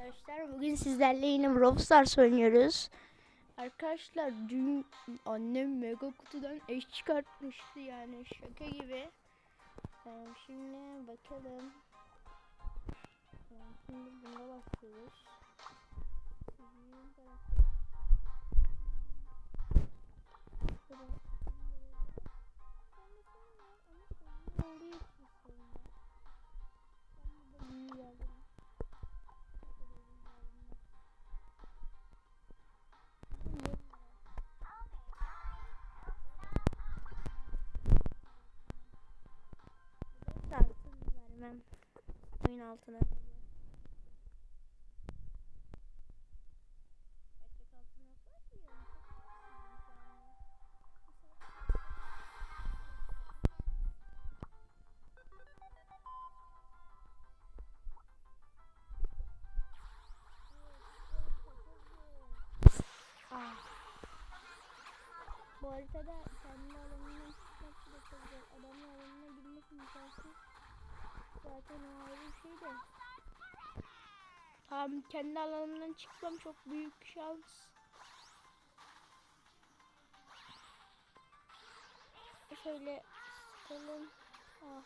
arkadaşlar. Bugün sizlerle yine Brawl Stars oynuyoruz. Arkadaşlar dün annem mega kutudan eş çıkartmıştı yani şaka gibi. Ee, şimdi bakalım. Ee, Şimdi buna başlıyoruz. Sizin tarafta- altına. Bu haritada kendi alanından çıkmak bile çok zor. Adamın alanına girmek imkansız. Zaten o ayrı bir şey de. Tamam kendi alanımdan çıkmam çok büyük şans. Şöyle sıkalım. Ah.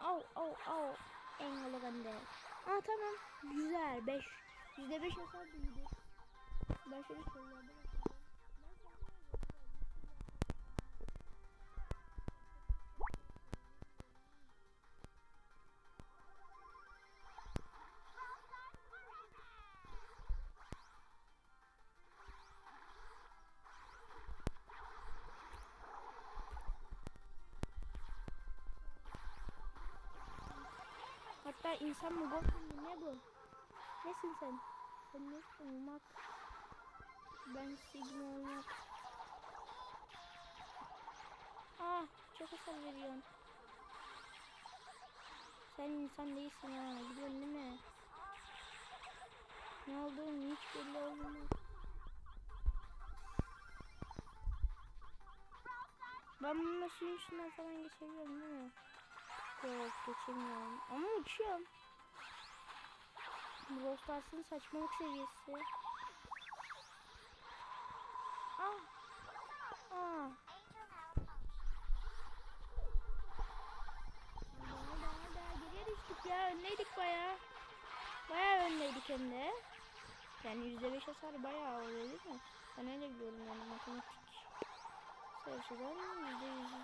Au au au. Engel bende. Aa tamam. Güzel. 5. %5 hasar büyüdü. Şöyle sorularda bakacağım. İnsan mı goblin mi ne bu? Nesin sen? Sen nesin olmak? Ben Sigma olmak. Ah çok hasar veriyorsun. Sen insan değilsin ha biliyorsun değil mi? Ne olduğunu hiç belli olmaz. Ben bununla suyun üstünden falan geçebiliyorum değil mi? Yok geçemiyorum. Ama uçuyorum. Brawl Stars'ın saçmalık seviyesi. Ah. Ah. Geriye düştük ya. Öndeydik baya. Baya öndeydik hem de. Yani %5 hasar bayağı oluyor değil mi? Ben öyle biliyorum yani matematik sayısından %100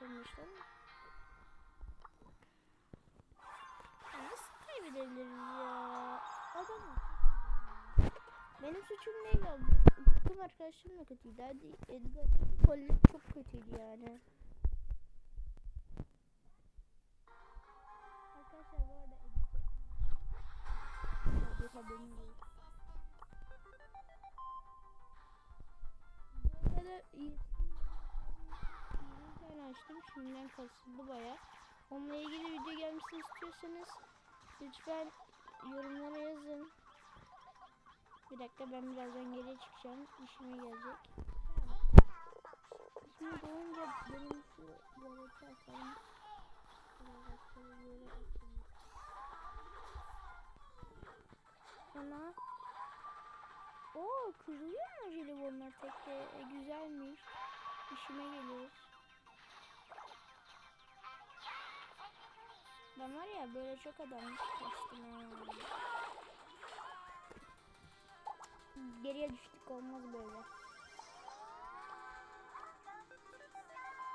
%95'ten Ya Nasıl kaybedebiliriz ya? Adam Benim suçum değil ya. Takım arkadaşlarım da kötüydü. Hadi Edgar Colin çok kötüydü yani. Arkadaşlar bu arada edit Yok. Bu arada tane açtım. Şimdiden kasıldı baya. Onunla ilgili video gelmesini istiyorsanız lütfen yorumlara yazın. Bir dakika ben birazdan geriye çıkacağım. İşime gelecek. Şimdi doğunca benim şu yere açalım. Ana. Oo kırılıyor mu jelibonlar tekte? E, güzelmiş. İşime geliyor. Ben var ya böyle çok adam kastım ha. Geriye düştük olmaz böyle.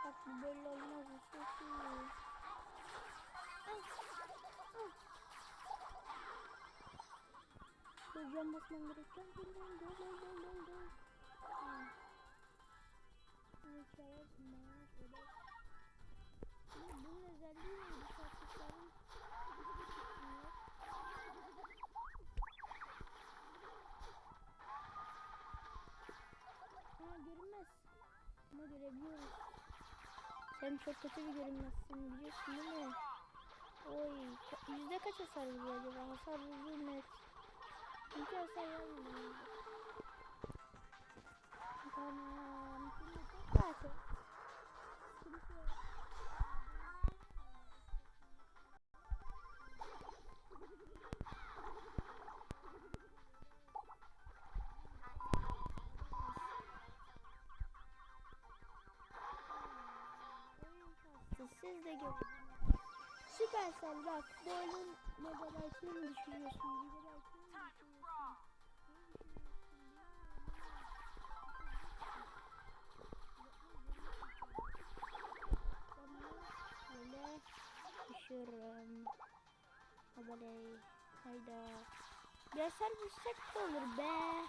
Bak bu böyle olmaz. bu Çok iyi. Ay, ay. Dur cam basmam gerek. Gel gel gel gel gel gel gel gel. Ha. Bunu çağırsın bana. Şöyle. Şimdi bunun özelliği neydi? Ama görebiliyoruz. Sen çok kötü bir görünmezsin biliyorsun değil mi? Oy ka- yüzde kaç hasar vuruyor acaba? Hasar vurduğu net. Çünkü hasar vermiyor. Tamam. Şimdi ikiniz de görün. Süpersel bak bu oyunun megabaytını mı düşürüyorsun? Böyle düşürürüm. Habaley. Hayda. Biraz servisek de olur be.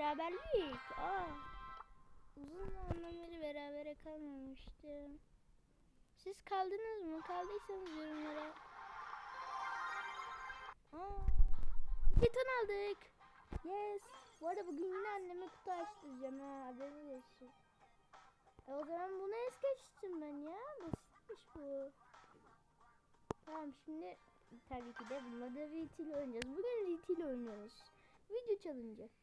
Beraberlik. Aa. Uzun zamandan beri berabere kalmamıştım. Siz kaldınız mı? Kaldıysanız yorumlara. Aa. Beton aldık. Yes. Bu arada bugün yine anneme kutu açtıracağım ha. Haberiniz olsun. E o zaman bunu es geçtim ben ya. Basitmiş bu. Tamam şimdi tabii ki de bununla da ile oynayacağız. Bugün RT ile oynuyoruz. Video challenge.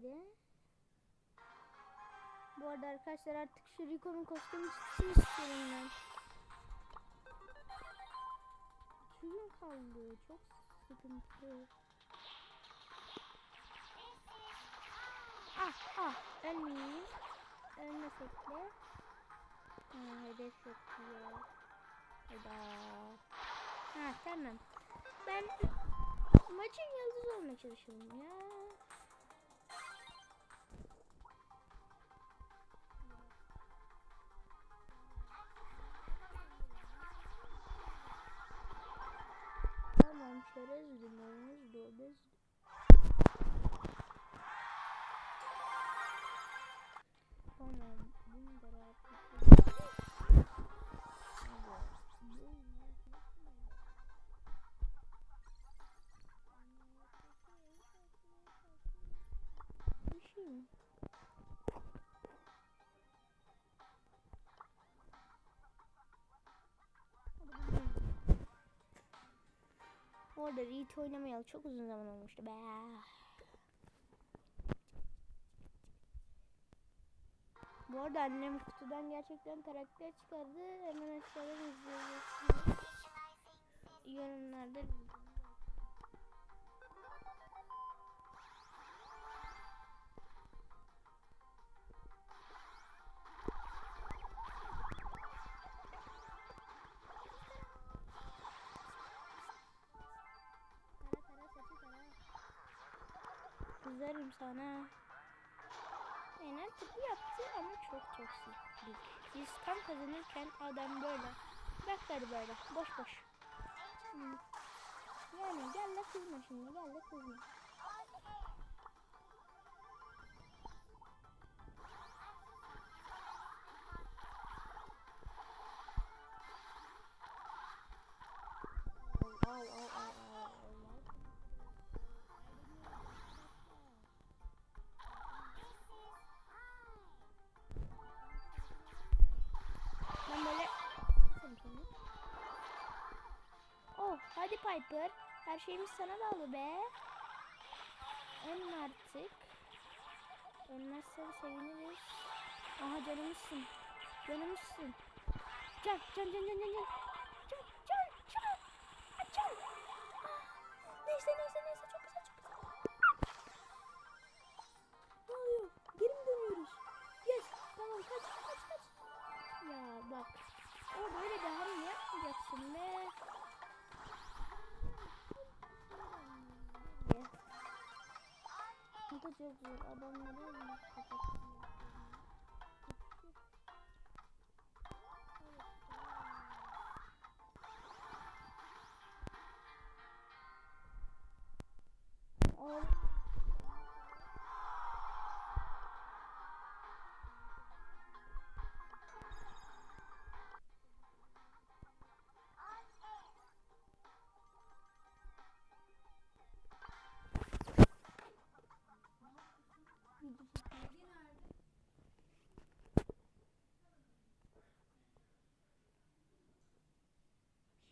Hadi. Bu arada arkadaşlar artık şu Rico'nun kostümü çıksın istiyorum ben. Gün kaldı. Çok sıkıntı. Ah ah ölmeyiz. Ölmesek de. Ha, hedef yok diyor. Hayda. Ha tamam. Ben maçın yıldızı olmaya çalışıyorum ya. Tamam çerez dinliyoruz. Dobez. Arada Reed oynamayalı çok uzun zaman olmuştu be. Bu arada annem kutudan gerçekten karakter çıkardı. Hemen aşağıdan izleyebilirsiniz. Yorumlarda Tara Kızarım sana. Aynen tıpı yaptı ama çok toksik. Biz kan kazanırken adam böyle. Bırakları böyle. Boş boş. Hmm. Yani gel de kızma şimdi. Gel de kızma. Piper. Her şeyimiz sana bağlı be. Ölme artık. Ölmezsen seviniriz. Aha canımızsın. Canımızsın. Can can can can can can. Can can can. Can. Ah, Neyse neyse neyse Bu da çok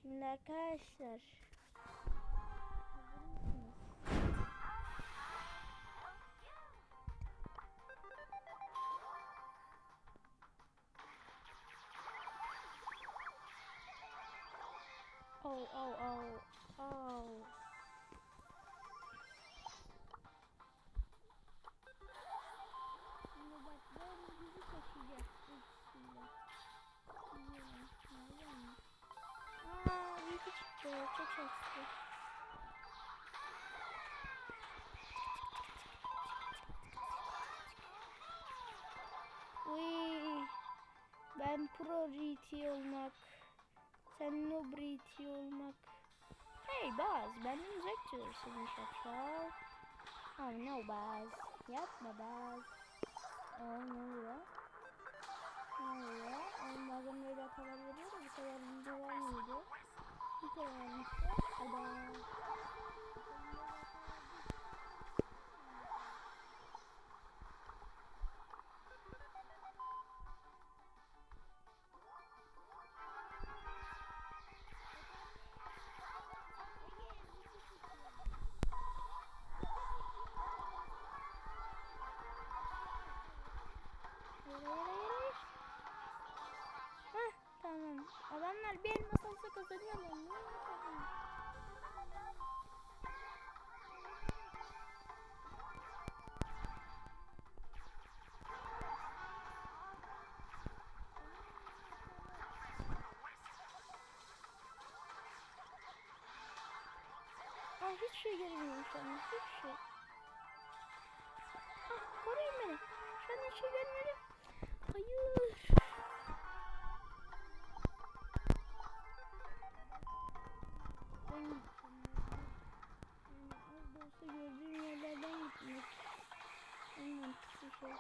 Şimdi arkadaşlar Oh, oh, oh, oh. Çıktı. Çok şanslı. Uy. Ben pro RT olmak. Sen noob RT olmak. Hey Baz benden uzak duruyorsun şapşal. Oh no Baz. Yapma Baz. Oh ne oluyor? Ne oluyor? Bazen böyle hatalar veriyor da bu sefer önce vermiyordu. Bir kere Aa hiç şey göremiyorum şu an. Hiç şey. Ah koruyun beni. Şu an şey görmüyorum. Hayır. Ben az da olsa gördüğüm yerlerden gitmek. En mantıklı şey.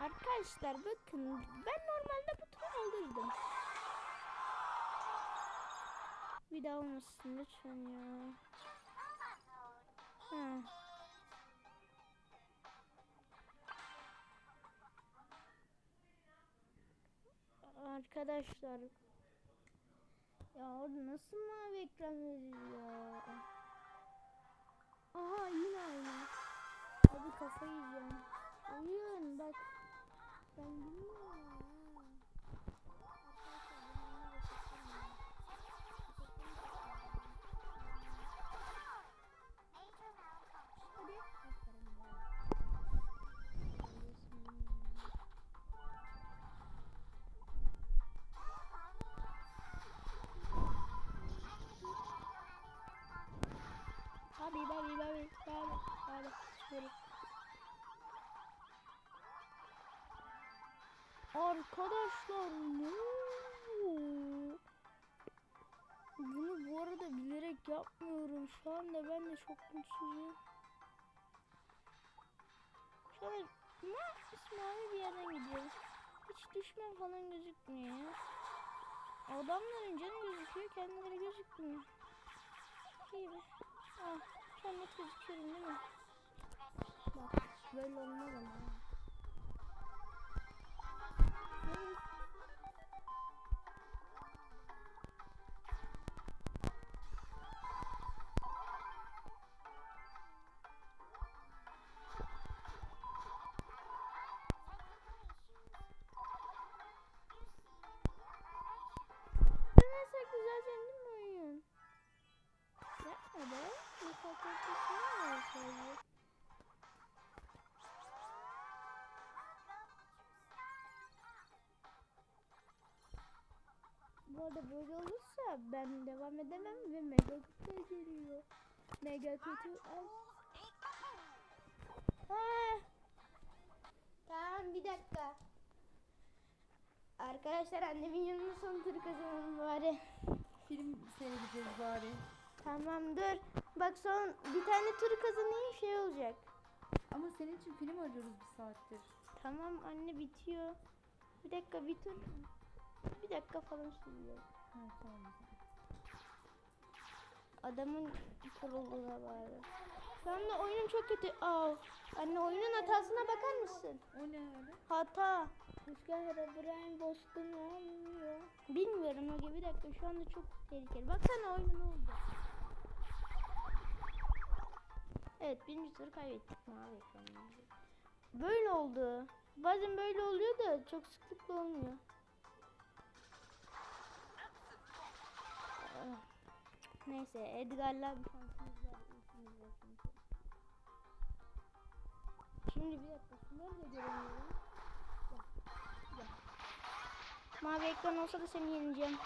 Arkadaşlar bakın ben normalde bu turu alırdım. Bir daha olmasın lütfen ya. Ha. Arkadaşlar ya orada nasıl mavi ekran veriyor? Aha yine aynı. Hadi kafa yiyeceğim. Uyuyun bak. Ben bilmiyorum Arkadaşlar ne? Bunu bu arada bilerek yapmıyorum. Şu anda ben de çok mutsuzum. Şöyle mavi bir yerden gidiyorum. Hiç düşman falan gözükmüyor ya. Adamların canı gözüküyor, kendileri gözükmüyor. İyi be. Ah, şu an net gözüküyorum değil mi? Bak, böyle olmaz ama. Hayır. Bu arada böyle olursa ben devam edemem ve mega kutu geliyor. Mega kutu al. Tamam bir dakika. Arkadaşlar annemin yanına son tur kazanalım bari. Film seyredeceğiz bari. Tamam dur. Bak son bir tane tur kazanayım şey olacak. Ama senin için film arıyoruz bir saattir. Tamam anne bitiyor. Bir dakika bir tur. Bir dakika falan sürüyor. Ha tamam. Adamın kurulduğuna bağlı. Şu anda oyunun çok kötü. Aa, anne oyunun hatasına bakar mısın? O ne öyle? Hata. Rüzgar Herobrine Boston olmuyor. Bilmiyorum Ege bir dakika şu anda çok tehlikeli. Baksana oyunun oldu. Evet birinci tur kaybettik mavi ekranımızı. Böyle oldu. Bazen böyle oluyor da çok sıklıkla olmuyor. Neyse Edgar'la bir şansımız var. Şimdi bir dakika şunları da. Mavi ekran olsa da seni yeneceğim.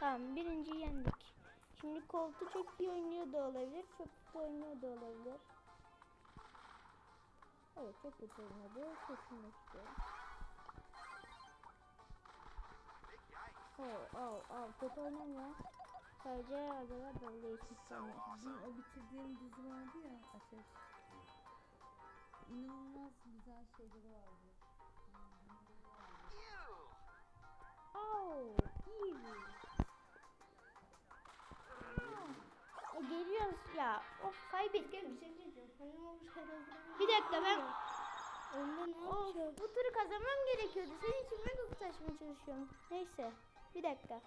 Tamam birinciyi yendik. Şimdi koltu çok iyi oynuyor da olabilir. Çok kötü oynuyor da olabilir. Evet çok kötü oynadı. Kesinlikle. Oh, oh, oh. Kötü oynamıyor. Sadece için sanıyor. Dün o bitirdiğim dizi vardı ya Ateş. İnanılmaz güzel şeyleri vardı. Oh, iyi. E, geliyoruz ya. Of kaybettik. Bir şey diyeceğim. Ne olmuş herhalde? Bir dakika ben Onda ne Of, yapacağız? bu turu kazanmam gerekiyordu. Senin için mega kutu açmaya çalışıyorum. Neyse. Bir dakika.